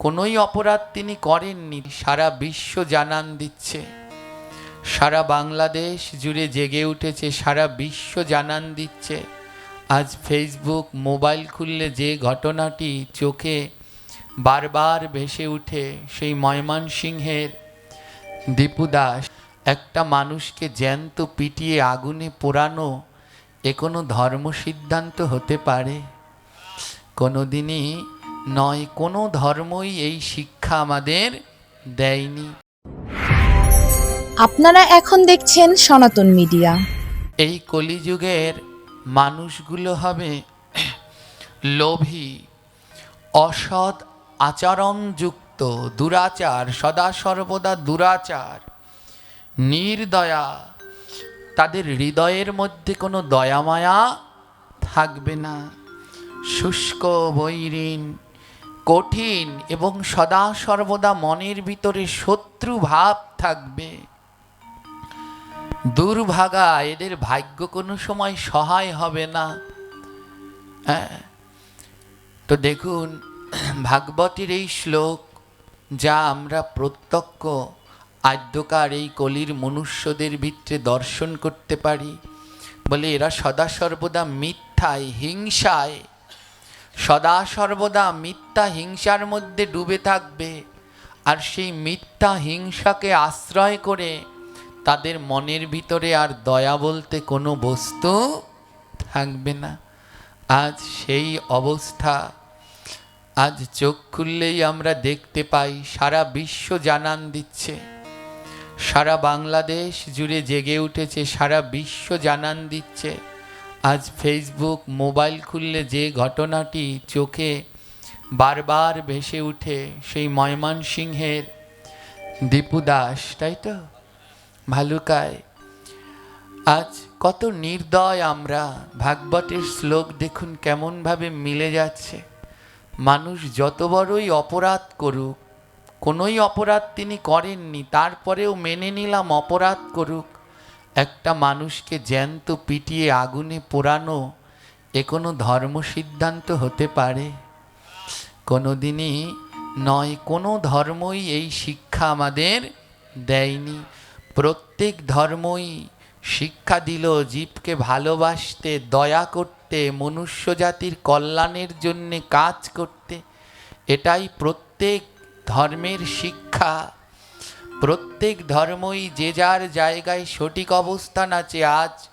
কোনোই অপরাধ তিনি করেননি। সারা বিশ্ব জানান দিচ্ছে। সারা বাংলাদেশ জুড়ে জেগে উঠেছে, সারা বিশ্ব জানান দিচ্ছে। আজ ফেসবুক মোবাইল খুললে যে ঘটনাটি চোখে বারবার ভেসে উঠে, সেই ময়মনসিংহের দীপু দাস, একটা মানুষকে জ্যান্ত পিটিয়ে আগুনে পোড়ানো এ কোনো ধর্ম সিদ্ধান্ত হতে পারে? কোনোদিনই নয় কোনো ধর্মই এই শিক্ষা আমাদের দেয়নি। আপনারা এখন দেখছেন সনাতন মিডিয়া। এই কলিযুগের মানুষগুলো হবে লোভী অসৎ আচরণযুক্ত দুরাচার সদা সর্বদা দুরাচার নির্দয়া। তাদের হৃদয়ের মধ্যে কোনো দয়ামায়া থাকবে না। শুষ্ক বৈরীন কঠিন এবং সদা সর্বদা মনের ভিতরে শত্রু ভাব থাকবে। দুর্ভাগা, এদের ভাগ্য কোনো সময় সহায় হবে না। হ্যাঁ? তো দেখুন, ভাগবতের এই শ্লোক, যা আমরা প্রত্যক্ষ আদ্যকার এই কলির মনুষ্যদের ভিতরে দর্শন করতে পারি, বলে এরা সদা সর্বদা মিথ্যায়, হিংসায় সদা সর্বদা মিথ্যা হিংসার মধ্যে ডুবে থাকবে। আর সেই মিথ্যা হিংসাকে আশ্রয় করে তাদের মনের ভিতরে আর দয়া বলতে কোনো বস্তু থাকবে না। আজ সেই অবস্থা। আজ চোখ খুললেই আমরা দেখতে পাই, সারা বিশ্ব জানান দিচ্ছে। সারা বাংলাদেশ জুড়ে জেগে উঠেছে, সারা বিশ্ব জানান দিচ্ছে। আজ ফেসবুক মোবাইল খুললে যে ঘটনাটি চোখে বারবার ভেসে উঠে সেই ময়মনসিংহের দীপু দাস, তাই তো? ভালুকায়। আজ কত নির্দয় আমরা, ভাগবতের শ্লোক দেখুন কেমনভাবে মিলে যাচ্ছে। মানুষ যত বড়ই অপরাধ করুক, কোনোই অপরাধ তিনি করেননি, তারপরেও মেনে নিলাম অপরাধ করুক। একটা মানুষকে জ্যান্ত পিটিয়ে আগুনে পোড়ানো এ কোনো ধর্ম সিদ্ধান্ত হতে পারে? কোনোদিনই নয়, কোনো ধর্মই এই শিক্ষা আমাদের দেয়নি। প্রত্যেক ধর্মই শিক্ষা দিল জীবকে ভালোবাসতে, দয়া করতে, মনুষ্য জাতির কল্যাণের জন্যে কাজ করতে। এটাই প্রত্যেক ধর্মের শিক্ষা। প্রত্যেক ধর্মই যে যার জায়গায় সঠিক অবস্থান আছে আজ,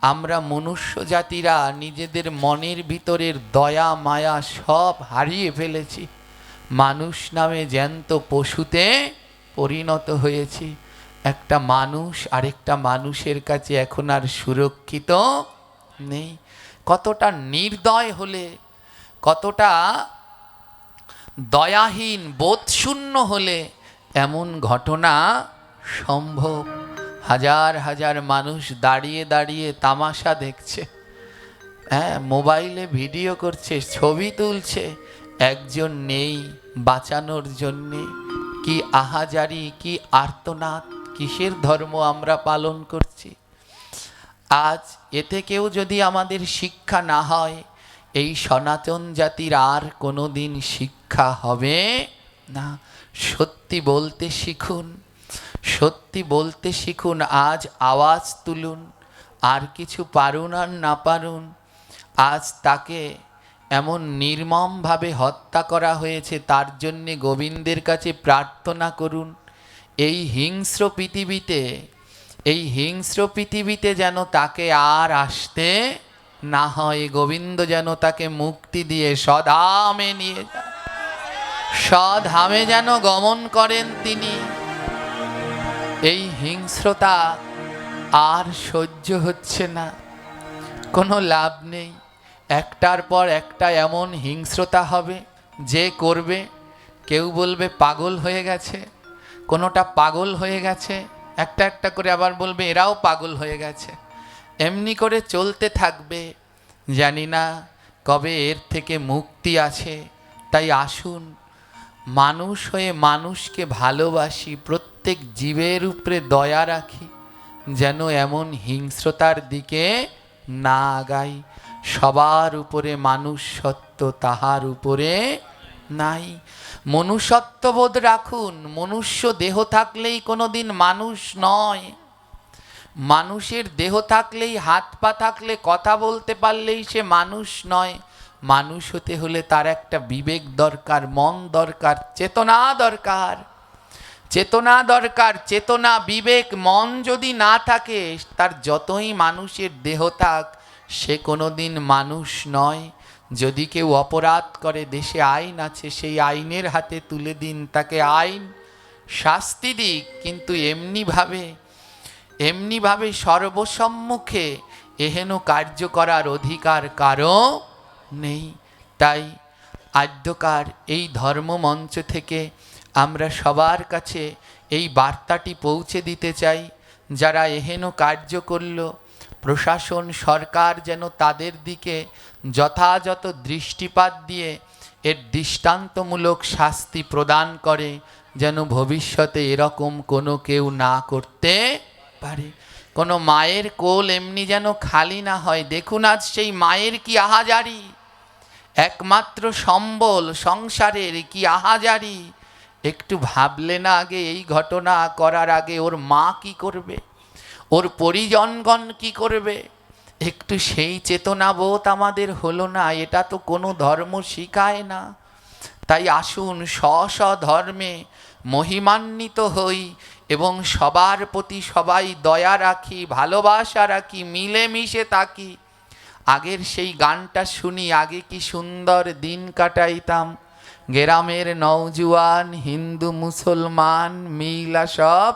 আমরা মনুষ্য জাতিরা নিজেদের মনের ভিতরের দয়া, মায়া সব হারিয়ে ফেলেছি। মানুষ নামে জ্যান্ত পশুতে পরিণত হয়েছি। একটা মানুষ আরেকটা মানুষের কাছে এখন আর সুরক্ষিত নেই। কতটা নির্দয় হলে, কতটা দয়াহীন, বোধশূন্য হলে এমন ঘটনা সম্ভব। হাজার হাজার মানুষ দাঁড়িয়ে দাঁড়িয়ে তামাশা দেখছে। হ্যাঁ মোবাইলে ভিডিও করছে, ছবি তুলছে। একজন নেই বাঁচানোর জন্যে। কি আহাজারি, কি আর্তনাদ, কিসের ধর্ম আমরা পালন করছি? আজ এ থেকেও যদি আমাদের শিক্ষা না হয়, এই সনাতন জাতির আর কোনো দিন শিক্ষা হবে না। সত্যি বলতে শিখুন, সত্যি বলতে শিখুন, আজ আওয়াজ তুলুন, আর কিছু পারুন আর না পারুন। আজ তাকে এমন নির্মমভাবে হত্যা করা হয়েছে, তার জন্যে গোবিন্দের কাছে প্রার্থনা করুন। এই হিংস্র পৃথিবীতে, এই হিংস্র পৃথিবীতে যেন তাকে আর আসতে না হয়, গোবিন্দ যেন তাকে মুক্তি দিয়ে সদামে নিয়ে যায় সধামে যেন গমন করেন তিনি। এই হিংস্রতা আর সহ্য হচ্ছে না। কোনো লাভ নেই। একটার পর একটা এমন হিংস্রতা হবে, যে করবে, কেউ বলবে পাগল হয়ে গেছে, কোনোটা পাগল হয়ে গেছে, একটা একটা করে আবার বলবে এরাও পাগল হয়ে গেছে। এমনি করে চলতে থাকবে, জানি না কবে এর থেকে মুক্তি আছে, তাই আসুন মানুষ হয়ে মানুষকে ভালোবাসি, প্রত্যেক জীবের উপরে দয়া রাখি, যেন এমন হিংস্রতার দিকে না আগাই। সবার উপরে মানুষ সত্য তাহার উপরে নাই। মনুষ্যত্ববোধ রাখুন, মনুষ্য দেহ থাকলেই কোনোদিন মানুষ নয়। মানুষের দেহ থাকলেই হাত পা থাকলে কথা বলতে পারলেই সে মানুষ নয়। মানুষ হতে হলে তার একটা বিবেক দরকার, মন দরকার, চেতনা দরকার। চেতনা দরকার, চেতনা, বিবেক, মন যদি না থাকে, তার যতই মানুষের দেহ থাক, সে কোনো দিন মানুষ নয়। যদি কেউ অপরাধ করে, দেশে আইন আছে, সেই আইনের হাতে তুলে দিন, তাকে আইন, শাস্তি দিক। কিন্তু এমনিভাবে এমনিভাবে সর্বসম্মুখে এহেন কার্য করার অধিকার কারও নেই। তাই আদ্যকার এই ধর্মমঞ্চ থেকে আমরা সবার কাছে এই বার্তাটি পৌঁছে দিতে চাই, যারা এহেন কার্য করল। প্রশাসন, সরকার যেন তাদের দিকে যথাযথ দৃষ্টিপাত দিয়ে এর দৃষ্টান্তমূলক শাস্তি প্রদান করে, যেন ভবিষ্যতে এরকম কোনো কেউ না করতে পারে। কোনো মায়ের কোল এমনি যেন খালি না হয়। দেখুন আজ সেই মায়ের কি আহাজারি। একমাত্র সম্বল সংসারের কি আহাজারি? একটু ভাবলে না আগে এই ঘটনা করার আগে ওর মা কি করবে? ওর পরিজনগণ কি করবে? একটু সেই চেতনাবোধ আমাদের হলো না, এটা তো কোনো ধর্ম শিখায় না। তাই আসুন স্ব ধর্মে মহিমান্বিত হই এবং সবার প্রতি সবাই দয়া রাখি, ভালোবাসা রাখি, মিলেমিশে থাকি। আগের সেই গানটা শুনি, আগে কি সুন্দর দিন কাটাইতাম। গ্রামের নৌজুয়ান হিন্দু, মুসলমান মিলা সব।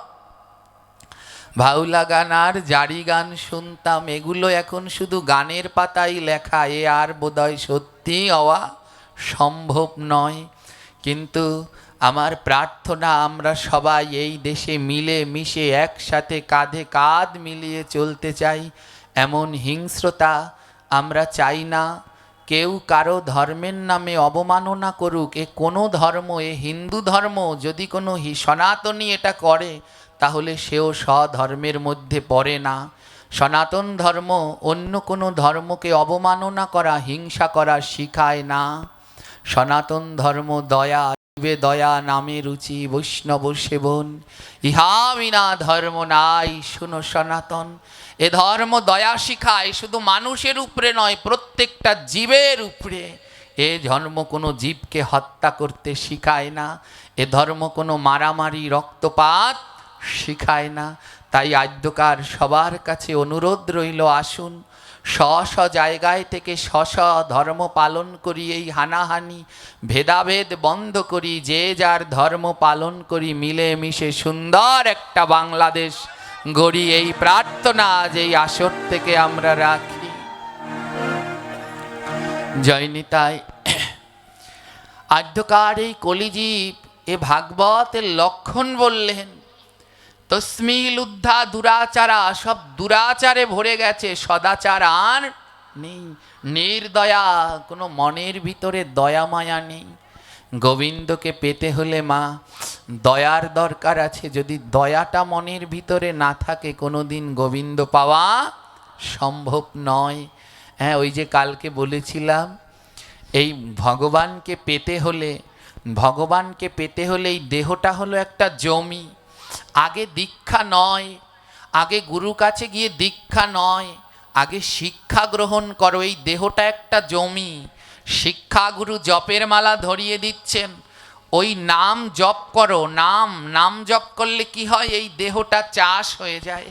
ভাউলা গান আর জারি গান শুনতাম, এগুলো এখন শুধু গানের পাতায় লেখা, এ আর বোধহয় সত্যি হওয়া সম্ভব নয়। কিন্তু আমার প্রার্থনা, আমরা সবাই এই দেশে মিলে মিশে একসাথে কাঁধে কাঁধ মিলিয়ে চলতে চাই। এমন হিংস্রতা আমরা চাই না, কেউ কারও ধর্মের নামে অবমাননা করুক, এ কোনো ধর্ম, এ হিন্দু ধর্ম, যদি কোনো সনাতনী এটা করে, তাহলে সেও স্বধর্মের মধ্যে পড়ে না। সনাতন ধর্ম অন্য কোনো ধর্মকে অবমাননা করা, হিংসা করা শিখায় না। সনাতন ধর্ম দয়া জীবে দয়া, নামে রুচি, বৈষ্ণব সেবন। ইহা বিনা ধর্ম নাই, শুনো সনাতন। এ ধর্ম দয়া শিখায়, শুধু মানুষের উপরে নয়, প্রত্যেকটা জীবের উপরে। এ ধর্ম কোনো জীবকে হত্যা করতে শিখায় না, এ ধর্ম কোনো মারামারি, রক্তপাত শিখায় না। তাই আদ্যকার সবার কাছে অনুরোধ রইল, আসুন স্ব স্ব জায়গায় থেকে স্ব স্ব ধর্ম পালন করি, এই হানাহানি, ভেদাভেদ বন্ধ করি, যে যার ধর্ম পালন করি মিলে মিশে সুন্দর একটা বাংলাদেশ গড়ি এই প্রার্থনা আজ এই আসর থেকে আমরা রাখি। জয়নিতাই আদ্যকার এই কলিজীব এ ভাগবতের লক্ষণ বললেন, তসমিল উদ্ধা দুরাচারা, সব দুরাচারে ভরে গেছে, সদাচার আর নেই। নির্দয়া, কোনো মনের ভিতরে দয়া মায়া নেই। গোবিন্দকে পেতে হলে মা, দয়ার দরকার আছে। যদি দয়াটা মনের ভিতরে না থাকে কোনো দিন গোবিন্দ পাওয়া সম্ভব নয়। হ্যাঁ ওই যে কালকে বলেছিলাম, এই ভগবানকে পেতে হলে, ভগবানকে পেতে হলে এই দেহটা হলো একটা জমি। আগে দীক্ষা নয়, আগে গুরু কাছে গিয়ে দীক্ষা নয়, আগে শিক্ষা গ্রহণ করো, এই দেহটা একটা জমি। শিক্ষা গুরু জপের মালা ধরিয়ে দিচ্ছেন। ওই নাম জপ করো, নাম নাম জপ করলে কি হয়? এই দেহটা চাষ হয়ে যায়।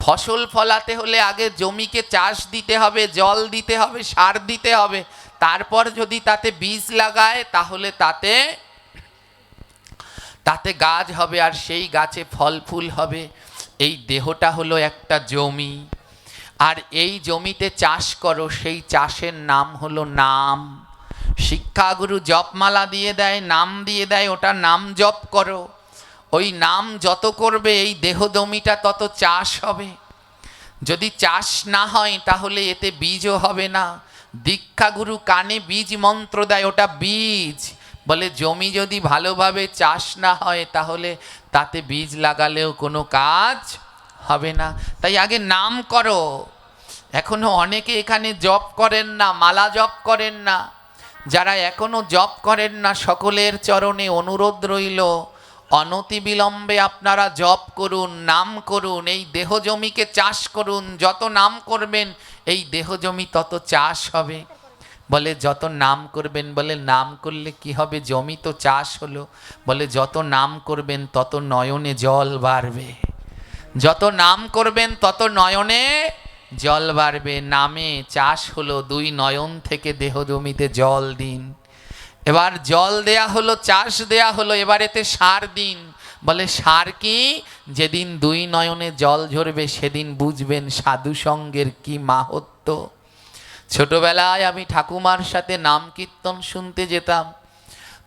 ফসল ফলাতে হলে আগে জমিকে চাষ দিতে হবে, জল দিতে হবে, সার দিতে হবে। তারপর যদি তাতে বীজ লাগায়, তাহলে তাতে তাতে গাছ হবে আর সেই গাছে ফল ফুল হবে। এই দেহটা হলো একটা জমি। আর এই জমিতে চাষ করো, সেই চাষের নাম হলো নাম। শিক্ষাগুরু জপমালা দিয়ে দেয়, নাম দিয়ে দেয়, ওটা নাম জপ করো। ওই নাম যত করবে, এই দেহ জমিটা তত চাষ হবে। যদি চাষ না হয়, তাহলে এতে বীজও হবে না। দীক্ষাগুরু কানে বীজ মন্ত্র দেয়, ওটা বীজ। বলে, জমি যদি ভালোভাবে চাষ না হয়, তাহলে তাতে বীজ লাগালেও কোনো কাজ হবে না। তাই আগে নাম করো। এখনও অনেকে এখানে জপ করেন না, মালা জপ করেন না। যারা এখনও জপ করেন না, সকলের চরণে অনুরোধ রইল অনতি বিলম্বে আপনারা জপ করুন, নাম করুন, এই দেহ জমিকে চাষ করুন, যত নাম করবেন, এই দেহ জমি তত চাষ হবে। বলে, যত নাম করবেন, বলে, নাম করলে কি হবে? জমি তো চাষ হলো। বলে, যত নাম করবেন, তত নয়নে জল বাড়বে। যত নাম করবেন তত নয়নে জল বাড়বে। নামে চাষ হলো দুই নয়ন থেকে দেহ জমিতে জল দিন। এবার জল দেয়া হলো, চাষ দেয়া হলো, এবার এতে সার দিন। বলে সার কি? যেদিন দুই নয়নে জল ঝরবে, সেদিন বুঝবেন সাধু সঙ্গের কি মাহাত্ম্য। ছোটবেলায় আমি ঠাকুমার সাথে নাম কীর্তন শুনতে যেতাম।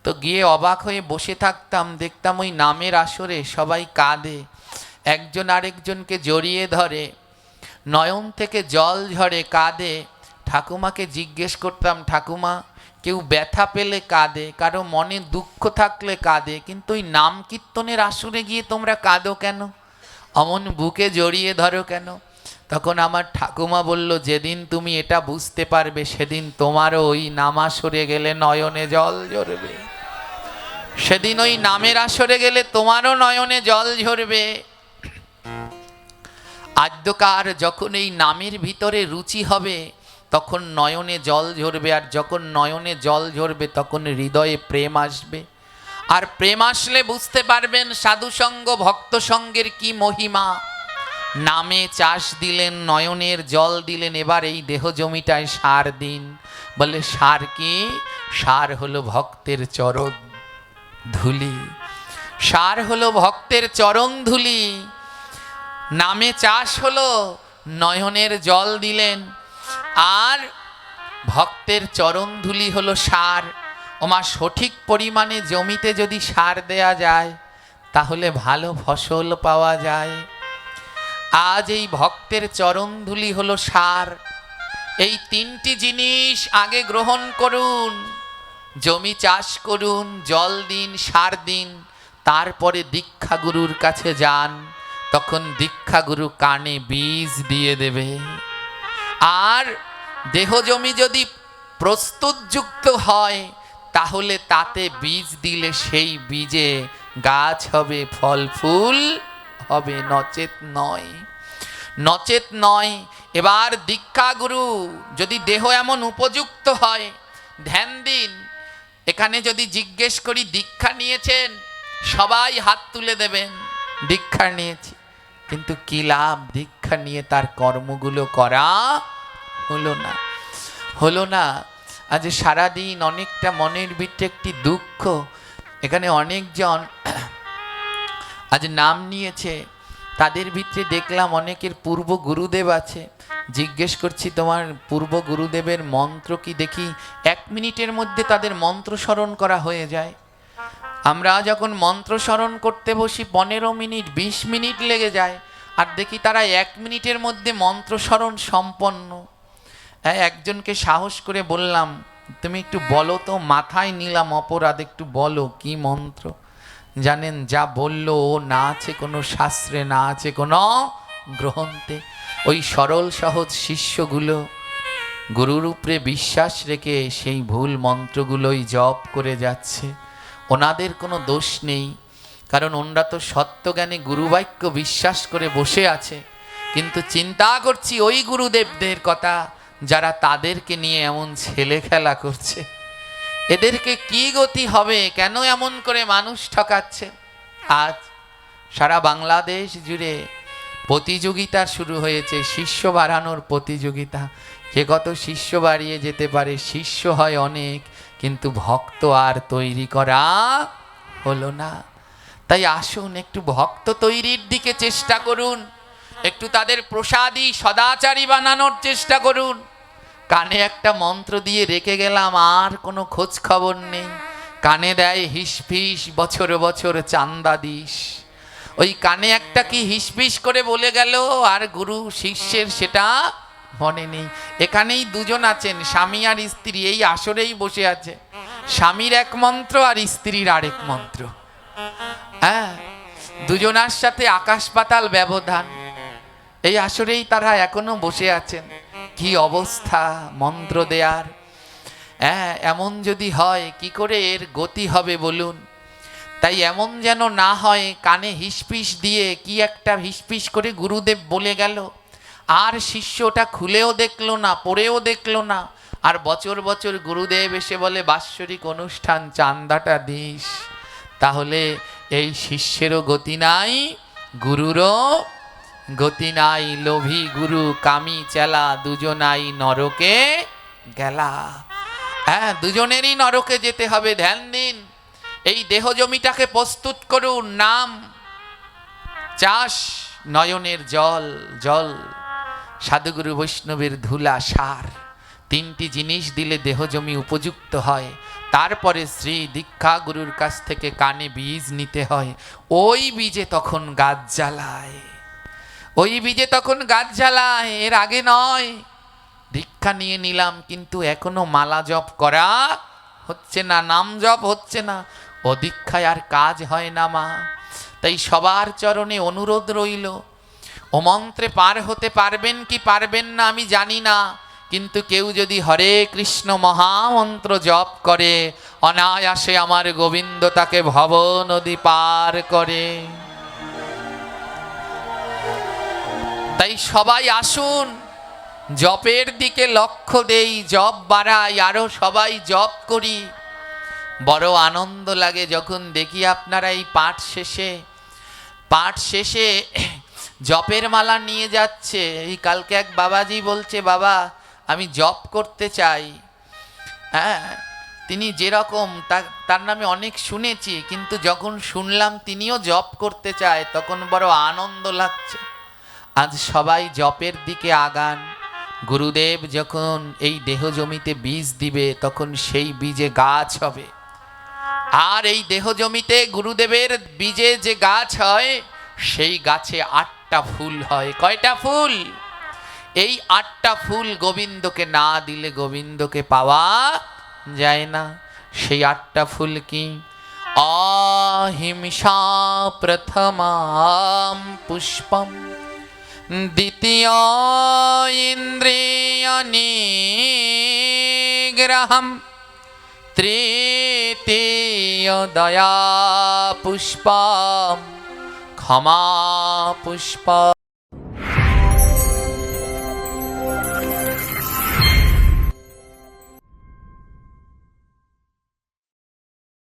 তো গিয়ে অবাক হয়ে বসে থাকতাম, দেখতাম ওই নামের আসরে সবাই কাঁদে। একজন আরেকজনকে জড়িয়ে ধরে, নয়ন থেকে জল ঝরে কাঁদে। ঠাকুমাকে জিজ্ঞেস করতাম, ঠাকুমা, কেউ ব্যথা পেলে কাঁদে, কারও মনে দুঃখ থাকলে কাঁদে, কিন্তু ওই নাম কীর্তনের আসরে গিয়ে তোমরা কাঁদো কেন? অমন বুকে জড়িয়ে ধরো কেন? তখন আমার ঠাকুমা বলল, যেদিন তুমি এটা বুঝতে পারবে, সেদিন তোমারও ওই নামা সরে গেলে নয়নে জল ঝরবে। সেদিন ওই নামের আসরে গেলে তোমারও নয়নে জল ঝরবে। আদ্যকার যখন এই নামের ভিতরে রুচি হবে, তখন নয়নে জল ঝরবে, আর যখন নয়নে জল ঝরবে, তখন হৃদয়ে প্রেম আসবে। আর প্রেম আসলে বুঝতে পারবেন সাধুসঙ্গ, ভক্ত সঙ্গের কি মহিমা। নামে চাষ দিলেন, নয়নের জল দিলেন, এবার এই দেহ জমিটায় সার দিন। বলে, সার কি? সার হলো ভক্তের চরণ ধুলি। সার হলো ভক্তের চরণ ধুলি। নামে চাষ হলো, নয়নের জল দিলেন। আর ভক্তের চরণ ধুলি হলো সার। ওমা, সঠিক পরিমাণে জমিতে যদি সার দেয়া যায়, তাহলে ভালো ফসল পাওয়া যায়। আজ এই ভক্তের চরণ ধুলি হলো সার। এই তিনটি জিনিস আগে গ্রহণ করুন, জমি চাষ করুন, জল দিন, সার দিন, তারপরে দীক্ষাগুরুর কাছে যান। তখন দীক্ষাগুরু কানে বীজ দিয়ে দেবে। আর দেহ জমি যদি প্রস্তুতযুক্ত হয়, তাহলে তাতে বীজ দিলে সেই বীজে গাছ হবে, ফল, ফুল হবে, নচেত নয়। নচেত নয়। এবার দীক্ষাগুরু যদি দেহ এমন উপযুক্ত হয়, ধ্যান দিন। এখানে যদি জিজ্ঞেস করি, দীক্ষা নিয়েছেন? সবাই হাত তুলে দেবেন। দীক্ষা নিয়েছি। কিন্তু কি লাভ? দীক্ষা নিয়ে তার কর্মগুলো করা হলো না। হলো না। আজ সারাদিন অনেকটা মনের ভিতরে একটি দুঃখ। এখানে অনেকজন আজ নাম নিয়েছে। তাদের ভিতরে দেখলাম অনেকের পূর্ব গুরুদেব আছে। জিজ্ঞেস করছি, তোমার পূর্ব গুরুদেবের মন্ত্র কি? দেখি এক মিনিটের মধ্যে তাদের মন্ত্র স্মরণ করা হয়ে যায়। আমরা যখন মন্ত্র স্মরণ করতে বসি পনেরো মিনিট, বিশ মিনিট লেগে যায়, আর দেখি তারা এক মিনিটের মধ্যে মন্ত্র স্মরণ সম্পন্ন। একজনকে সাহস করে বললাম, তুমি একটু বলো তো, মাথায় নিলাম অপরাধ, একটু বলো কি মন্ত্র? জানেন, যা বলল ও না আছে কোনো শাস্ত্রে, না আছে কোনো গ্রন্থে। ওই সরল সহজ শিষ্যগুলো গুরুর উপরে বিশ্বাস রেখে সেই ভুল মন্ত্রগুলোই জপ করে যাচ্ছে। ওনাদের কোনো দোষ নেই। কারণ ওনরা তো সত্যজ্ঞানে গুরুবাক্য বিশ্বাস করে বসে আছে। কিন্তু চিন্তা করছি ওই গুরুদেবদের কথা যারা তাদেরকে নিয়ে এমন ছেলে খেলা করছে। এদেরকে কি গতি হবে? কেন এমন করে মানুষ ঠকাচ্ছে? আজ সারা বাংলাদেশ জুড়ে প্রতিযোগিতা শুরু হয়েছে। শিষ্য বাড়ানোর প্রতিযোগিতা। কে কত শিষ্য বাড়িয়ে যেতে পারে? শিষ্য হয় অনেক। কিন্তু ভক্ত আর তৈরি করা হলো না। তাই আসুন একটু ভক্ত তৈরির দিকে চেষ্টা করুন। একটু তাদের প্রসাদী সদাচারী বানানোর চেষ্টা করুন। কানে একটা মন্ত্র দিয়ে রেখে গেলাম, আর কোনো খোঁজ খবর নেই। কানে দেয় হিসফিস, বছর বছর চান্দা দিস। ওই কানে একটা কি হিসফিস করে বলে গেল, আর গুরু শিষ্যের সেটা মনে নেই। এখানেই দুজন আছেন, স্বামী আর স্ত্রী, এই আসরেই বসে আছে। স্বামীর এক মন্ত্র আর স্ত্রীর আরেক মন্ত্র। হ্যাঁ দুজনার সাথে আকাশ পাতাল ব্যবধান। এই আসরেই তারা এখনও বসে আছেন। কি অবস্থা মন্ত্র দেয়ার? হ্যাঁ এমন যদি হয়, কি করে এর গতি হবে বলুন? তাই এমন যেন না হয়, কানে হিসপিস দিয়ে কি একটা হিসপিস করে গুরুদেব বলে গেল। আর শিষ্যটা খুলেও দেখল না, পড়েও দেখল না। আর বছর বছর গুরুদেব এসে বলে, বাৎসরিক অনুষ্ঠান চান্দাটা দিস। তাহলে এই শিষ্যেরও গতি নাই, গুরুরও গতি নাই। লোভী গুরু, কামি চেলা, দুজনাই নরকে গেলা। হ্যাঁ দুজনেরই নরকে যেতে হবে, ধ্যান দিন। এই দেহ জমিটাকে প্রস্তুত করুন, নাম চাষ নয়নের জল জল সাধুগুরু বৈষ্ণবের ধুলা সার। তিনটি জিনিস দিলে দেহ জমি উপযুক্ত হয়। তারপরে শ্রী দীক্ষা গুরুর কাছ থেকে কানে বীজ নিতে হয়। ওই বীজে তখন গাছ জ্বালায়। ওই বীজে তখন গাছ জ্বালায়, এর আগে নয়। দীক্ষা নিয়ে নিলাম, কিন্তু এখনও মালা জপ করা হচ্ছে না, নাম জপ হচ্ছে না। ও দীক্ষায় আর কাজ হয় না মা। তাই সবার চরণে অনুরোধ রইল ও মন্ত্রে পার হতে পারবেন কি পারবেন না আমি জানি না। কিন্তু কেউ যদি হরে কৃষ্ণ মহামন্ত্র জপ করে, অনায়াসে আমার গোবিন্দ তাকে ভব নদী পার করে। তাই সবাই আসুন, জপের দিকে লক্ষ্য দেই, জপ বাড়াই আরও সবাই জপ করি। বড় আনন্দ লাগে যখন দেখি আপনারা এই পাঠ শেষে। পাঠ শেষে জপের মালা নিয়ে যাচ্ছে। এই কালকে এক বাবাজি বলছে, বাবা, আমি জপ করতে চাই। হ্যাঁ তিনি যেরকম তার নামে অনেক শুনেছি, কিন্তু যখন শুনলাম তিনিও জপ করতে চায়, তখন বড় আনন্দ লাগছে। আজ সবাই জপের দিকে আগান। গুরুদেব যখন এই দেহ জমিতে বীজ দিবে, তখন সেই বীজে গাছ হবে। আর এই দেহ জমিতে গুরুদেবের বীজে যে গাছ হয়, সেই গাছে আটটা ফুল হয়। কয়টা ফুল? এই আটটা ফুল গোবিন্দকে না দিলে গোবিন্দকে পাওয়া যায় না। সেই আটটা ফুল কি? অহিংসা প্রথমাম পুষ্পম, দ্বিতীয় ইন্দ্রিয় নিগ্রহম, তৃতীয় দয়া পুষ্পম। ক্ষমা পুষ্প